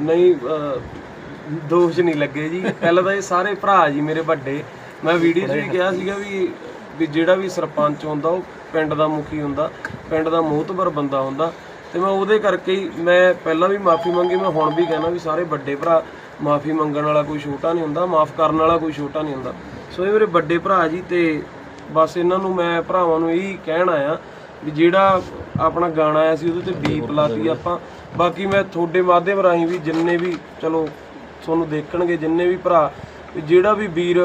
ਨਹੀਂ ਅਹ, ਦੋਸ਼ ਨਹੀਂ ਲੱਗੇ ਜੀ। ਪਹਿਲਾਂ ਤਾਂ ਇਹ ਸਾਰੇ ਭਰਾ ਜੀ ਮੇਰੇ ਵੱਡੇ। ਮੈਂ ਵੀਡੀਓ 'ਚ ਵੀ ਕਿਹਾ ਸੀਗਾ ਵੀ ਵੀ ਜਿਹੜਾ ਵੀ ਸਰਪੰਚ ਹੁੰਦਾ ਉਹ ਪਿੰਡ ਦਾ ਮੁਖੀ ਹੁੰਦਾ ਪਿੰਡ ਦਾ ਮੋਹਤਬਰ ਬੰਦਾ ਹੁੰਦਾ। ਤੇ ਮੈਂ ਉਹਦੇ ਕਰਕੇ ਹੀ ਮੈਂ ਪਹਿਲਾਂ ਵੀ ਮਾਫੀ ਮੰਗੀ ਮੈਂ ਹੁਣ ਵੀ ਕਹਿਣਾ ਵੀ ਸਾਰੇ ਵੱਡੇ ਭਰਾ ਮਾਫੀ ਮੰਗਣ ਵਾਲਾ ਕੋਈ ਛੋਟਾ ਨਹੀਂ ਹੁੰਦਾ ਮਾਫ ਕਰਨ ਵਾਲਾ ਕੋਈ ਛੋਟਾ ਨਹੀਂ ਹੁੰਦਾ। ਸੋ ਇਹ ਮੇਰੇ ਵੱਡੇ ਭਰਾ ਜੀ ਤੇ ਬਸ ਇਹਨਾਂ ਨੂੰ ਮੈਂ ਭਰਾਵਾਂ ਨੂੰ ਇਹੀ ਕਹਿਣ ਆਇਆ ਵੀ ਜਿਹੜਾ ਆਪਣਾ ਗਾਣਾ ਆਇਆ ਸੀ ਉਹਦੇ ਤੇ ਬੀਪ ਲਾਤੀ ਆਪਾਂ। ਬਾਕੀ ਮੈਂ ਤੁਹਾਡੇ ਮਾਧਿਅਮ ਰਾਹੀਂ ਵੀ ਜਿੰਨੇ ਵੀ ਚਲੋ ਤੁਹਾਨੂੰ ਦੇਖਣਗੇ ਜਿੰਨੇ ਵੀ ਭਰਾ ਜਿਹੜਾ ਵੀ ਵੀਰ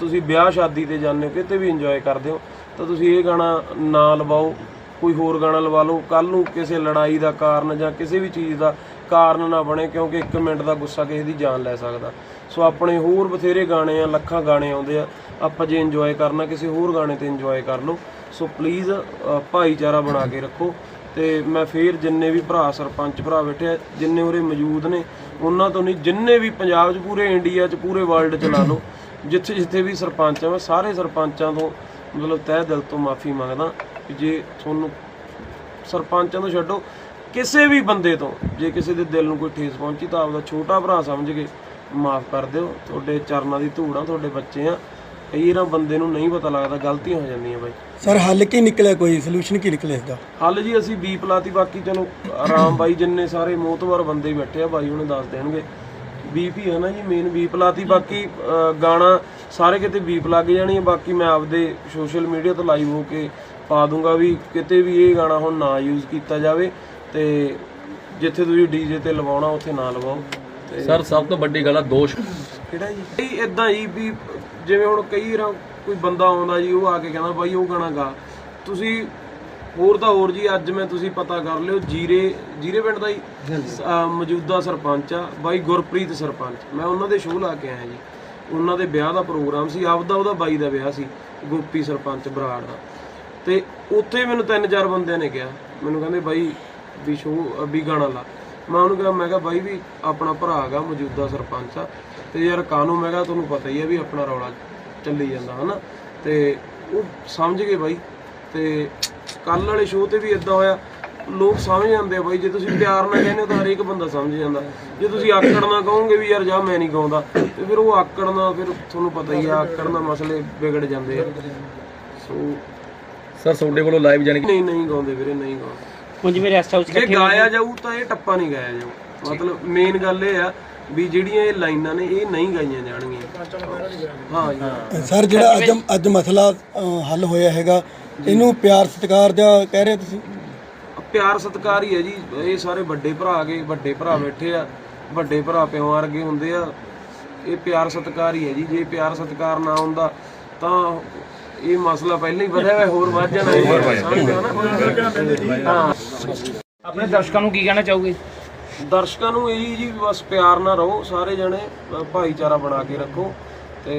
ਤੁਸੀਂ ਵਿਆਹ ਸ਼ਾਦੀ ਤੇ ਜਾਂਦੇ ਹੋ ਕਿਤੇ ਵੀ ਇੰਜੋਏ ਕਰਦੇ ਹੋ ਤਾਂ ਤੁਸੀਂ ਇਹ ਗਾਣਾ ਨਾ ਲਵਾਓ ਕੋਈ ਹੋਰ ਗਾਣਾ ਲਵਾ ਲਓ। ਕੱਲ ਨੂੰ ਕਿਸੇ ਲੜਾਈ ਦਾ ਕਾਰਨ ਜਾਂ ਕਿਸੇ ਵੀ ਚੀਜ਼ ਦਾ ਕਾਰਨ ਨਾ ਬਣੇ ਕਿਉਂਕਿ 1 ਮਿੰਟ ਦਾ ਗੁੱਸਾ ਕਿਸੇ ਦੀ ਜਾਨ ਲੈ ਸਕਦਾ। ਸੋ ਆਪਣੇ ਹੋਰ ਬਥੇਰੇ ਗਾਣੇ ਆ, ਲੱਖਾਂ ਗਾਣੇ ਆਉਂਦੇ ਆ, ਆਪਾਂ ਜੇ ਇੰਜੋਏ ਕਰਨਾ ਕਿਸੇ ਹੋਰ ਗਾਣੇ ਤੇ ਇੰਜੋਏ ਕਰ ਲਓ। ਸੋ ਪਲੀਜ਼ ਭਾਈਚਾਰਾ ਬਣਾ ਕੇ ਰੱਖੋ ਤੇ ਮੈਂ ਫੇਰ ਜਿੰਨੇ ਵੀ ਭਰਾ ਸਰਪੰਚ ਭਰਾ ਬੈਠੇ ਆ, ਜਿੰਨੇ ਉਰੇ ਮੌਜੂਦ ਨੇ, ਉਹਨਾਂ ਤੋਂ ਨਹੀਂ, ਜਿੰਨੇ ਵੀ ਪੰਜਾਬ 'ਚ ਪੂਰੇ ਇੰਡੀਆ 'ਚ ਪੂਰੇ ਵਰਲਡ 'ਚ ਲਾ ਲਓ, ਜਿੱਥੇ ਜਿੱਥੇ ਵੀ ਸਰਪੰਚ ਆ, ਮੈਂ ਸਾਰੇ ਸਰਪੰਚਾਂ ਤੋਂ ਮਤਲਬ ਤਹਿ ਦਿਲ ਤੋਂ ਮਾਫੀ ਮੰਗਦਾ ਕਿ ਜੇ ਤੁਹਾਨੂੰ ਸਰਪੰਚਾਂ ਤੋਂ ਛੱਡੋ ਕਿਸੇ ਵੀ ਬੰਦੇ ਤੋਂ ਜੇ ਕਿਸੇ ਦੇ ਦਿਲ ਨੂੰ ਕੋਈ ਠੇਸ ਪਹੁੰਚੀ ਤਾਂ ਆਪਦਾ ਛੋਟਾ ਭਰਾ ਸਮਝ ਕੇ ਮਾਫ ਕਰ ਦਿਓ। ਤੁਹਾਡੇ ਚਰਨਾਂ ਦੀ ਧੂੜ ਆ ਤੁਹਾਡੇ ਬੱਚੇ ਆ। ਕਈ ਵਾਰ ਬੰਦੇ ਨੂੰ ਨਹੀਂ ਪਤਾ ਲੱਗਦਾ ਗਲਤੀਆਂ ਹੋ ਜਾਂਦੀਆਂ ਬਾਈ। ਸਰ ਹੱਲ ਕੀ ਨਿਕਲਿਆ ਕੋਈ? ਸੋਲੂਸ਼ਨ ਕੀ ਨਿਕਲਿਆ ਇਸਦਾ? ਹੱਲ ਜੀ ਅਸੀਂ ਬੀਪ ਲਾਤੀ ਬਾਕੀ ਚਲੋ ਆਰਾਮ ਬਾਈ ਜਿੰਨੇ ਸਾਰੇ ਮੋਤਵਰ ਬੰਦੇ ਬੈਠੇ ਆ ਬਾਈ ਉਹਨੇ ਦੱਸ ਦੇਣਗੇ। ਬੀਪ ਹੀ ਹੈ ਨਾ ਜੀ ਮੇਨ ਬੀਪ ਲਾਤੀ ਬਾਕੀ ਗਾਣਾ ਸਾਰੇ ਕਿਤੇ ਬੀਪ ਲੱਗ ਜਾਣੀ ਹੈ ਬਾਕੀ ਮੈਂ ਆਪਦੇ ਸੋਸ਼ਲ ਮੀਡੀਆ ਤੋਂ ਲਾਈਵ ਹੋ ਕੇ ਪਾ ਦੂੰਗਾ ਵੀ ਕਿਤੇ ਵੀ ਇਹ ਗਾਣਾ ਹੁਣ ਨਾ ਯੂਜ਼ ਕੀਤਾ ਜਾਵੇ। ਤੇ ਜਿੱਥੇ ਤੁਸੀਂ ਡੀਜੇ ਤੇ ਲਵਾਉਣਾ ਉੱਥੇ ਨਾ ਲਵਾਓ। ਤੇ ਸਰ ਸਭ ਤੋਂ ਵੱਡੀ ਗੱਲ ਆ ਦੋਸ਼। ਕਿਹੜਾ ਜੀ? ਇਹ ਇਦਾਂ ਹੀ ਵੀ ਜਿਵੇਂ ਹੁਣ ਕਈ ਵਾਰ ਕੋਈ ਬੰਦਾ ਆਉਂਦਾ ਜੀ ਉਹ ਆ ਕੇ ਕਹਿੰਦਾ ਬਾਈ ਉਹ ਗਾਣਾ ਗਾ। ਤੁਸੀਂ ਹੋਰ ਤਾਂ ਹੋਰ ਜੀ ਅੱਜ ਮੈਂ ਤੁਸੀਂ ਪਤਾ ਕਰ ਲਿਓ ਜੀਰੇ ਜੀਰੇ ਪਿੰਡ ਦਾ ਹੀ ਮੌਜੂਦਾ ਸਰਪੰਚ ਆ ਬਾਈ ਗੁਰਪ੍ਰੀਤ ਸਰਪੰਚ। ਮੈਂ ਉਹਨਾਂ ਦੇ ਸ਼ੋਅ ਲਾ ਕੇ ਆਇਆ ਜੀ। ਉਹਨਾਂ ਦੇ ਵਿਆਹ ਦਾ ਪ੍ਰੋਗਰਾਮ ਸੀ ਆਪਦਾ ਉਹਦਾ ਬਾਈ ਦਾ ਵਿਆਹ ਸੀ ਗੋਪੀ ਸਰਪੰਚ ਬਰਾੜ ਦਾ। ਤੇ ਉੱਥੇ ਮੈਨੂੰ ਤਿੰਨ ਚਾਰ ਬੰਦਿਆਂ ਨੇ ਕਿਹਾ ਮੈਨੂੰ ਕਹਿੰਦੇ ਬਾਈ ਵੀ ਸ਼ੋਅ ਵੀ ਗਾਣਾ ਲਾ। ਮੈਂ ਉਹਨੂੰ ਕਿਹਾ ਮੈਂ ਕਿਹਾ ਬਾਈ ਵੀ ਆਪਣਾ ਭਰਾ ਹੈਗਾ ਮੌਜੂਦਾ ਸਰਪੰਚ ਆ। ਤੇ ਯਾਰ ਕਾਨੂੰ ਮੈਂ ਕਿਹਾ ਤੁਹਾਨੂੰ ਪਤਾ ਹੀ ਹੈ ਵੀ ਆਪਣਾ ਰੌਲਾ ਚੱਲੀ ਜਾਂਦਾ ਹਨਾ? ਤੇ ਉਹ ਸਮਝ ਗਏ ਬਾਈ। ਤੇ ਕੱਲ ਵਾਲੇ ਸ਼ੋਅ ਤੇ ਵੀ ਇਦਾਂ ਹੋਇਆ। ਲੋਕ ਸਮਝ ਜਾਂਦੇ ਆ ਬਾਈ। ਜੇ ਤੁਸੀਂ ਪਿਆਰ ਨਾਲ ਕਹਿੰਦੇ ਹੋ ਤਾਂ ਹਰੇਕ ਬੰਦਾ ਸਮਝ ਜਾਂਦਾ। ਜੇ ਤੁਸੀਂ ਆਕੜ ਨਾਲ ਕਹੋਗੇ ਵੀ ਯਾਰ ਜਾ ਮੈਂ ਨਹੀਂ ਗਾਉਂਦਾ। ਤੇ ਫਿਰ ਉਹ ਆਕੜ ਨਾਲ ਫਿਰ ਤੁਹਾਨੂੰ ਪਤਾ ਹੀ ਆ ਆਕੜ ਨਾਲ ਮਸਲੇ ਵਿਗੜ ਜਾਂਦੇ ਆ। ਸੋ ਸਰ ਤੁਹਾਡੇ ਵੱਲੋਂ ਲਾਈਵ ਜਾਣੀ ਨਹੀਂ ਨਹੀਂ ਗਾਉਂਦੇ ਵੀਰੇ ਨਹੀਂ ਗਾਉਂਦੇ। ਹੁਣ ਜਿਵੇਂ ਰੈਸਟ ਹਾਊਸ ਜੇ ਗਾਇਆ ਜਾਊ ਤਾਂ ਇਹ ਟੱਪਾ ਨਹੀਂ ਗਾਇਆ ਜਾਊ। ਮਤਲਬ ਮੇਨ ਗੱਲ ਇਹ ਆ ਵੀ ਜਿਹੜੀਆਂ ਇਹ ਲਾਈਨਾਂ ਨੇ ਇਹ ਨਹੀਂ ਗਾਈਆਂ ਜਾਣਗੀਆਂ। ਹਾਂ ਜੀ। ਸਰ ਜਿਹੜਾ ਅੱਜ ਅੱਜ ਮਸਲਾ ਅ, ਹੱਲ ਹੋਇਆ ਹੈਗਾ ਇਹਨੂੰ ਪਿਆਰ ਸਤਿਕਾਰ ਦਾ ਕਹਿ ਰਹੇ ਤੁਸੀਂ? ਪਿਆਰ ਸਤਿਕਾਰ ਹੀ ਹੈ ਜੀ। ਇਹ ਸਾਰੇ ਵੱਡੇ ਭਰਾ ਆ ਗਏ ਵੱਡੇ ਭਰਾ ਬੈਠੇ ਆ ਵੱਡੇ ਭਰਾ ਪਿਓ ਵਰਗੇ ਹੁੰਦੇ ਆ। ਇਹ ਪਿਆਰ ਸਤਿਕਾਰ ਹੀ ਹੈ ਜੀ। ਜੇ ਪਿਆਰ ਸਤਿਕਾਰ ਨਾ ਹੁੰਦਾ ਤਾਂ ਇਹ ਮਸਲਾ ਪਹਿਲਾਂ ਹੀ ਵਧਿਆ ਹੋਇਆ ਹੋਰ ਵੱਧ ਜਾਣਾ ਹੋ। ਆਪਣੇ ਦਰਸ਼ਕਾਂ ਨੂੰ ਕੀ ਕਹਿਣਾ ਚਾਹੋਗੇ? ਦਰਸ਼ਕਾਂ ਨੂੰ ਇਹੀ ਜੀ ਬਸ ਪਿਆਰ ਨਾਲ ਰਹੋ ਸਾਰੇ ਜਣੇ ਭਾਈਚਾਰਾ ਬਣਾ ਕੇ ਰੱਖੋ ਤੇ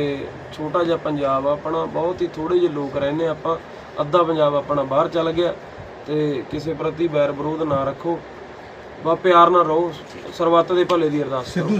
ਛੋਟਾ ਜਿਹਾ ਪੰਜਾਬ ਆ ਆਪਣਾ ਬਹੁਤ ਹੀ ਥੋੜੇ ਜਿਹੇ ਲੋਕ ਰਹਿੰਦੇ ਆਪਾਂ ਅੱਧਾ ਪੰਜਾਬ ਆਪਣਾ ਬਾਹਰ ਚੱਲ ਗਿਆ ਤੇ ਕਿਸੇ ਪ੍ਰਤੀ ਬੈਰ ਵਿਰੋਧ ਨਾ ਰੱਖੋ। ਬਸ ਪਿਆਰ ਨਾਲ ਰਹੋ ਸਰਬੱਤ ਦੇ ਭਲੇ ਦੀ ਅਰਦਾਸ ਕਰੋ।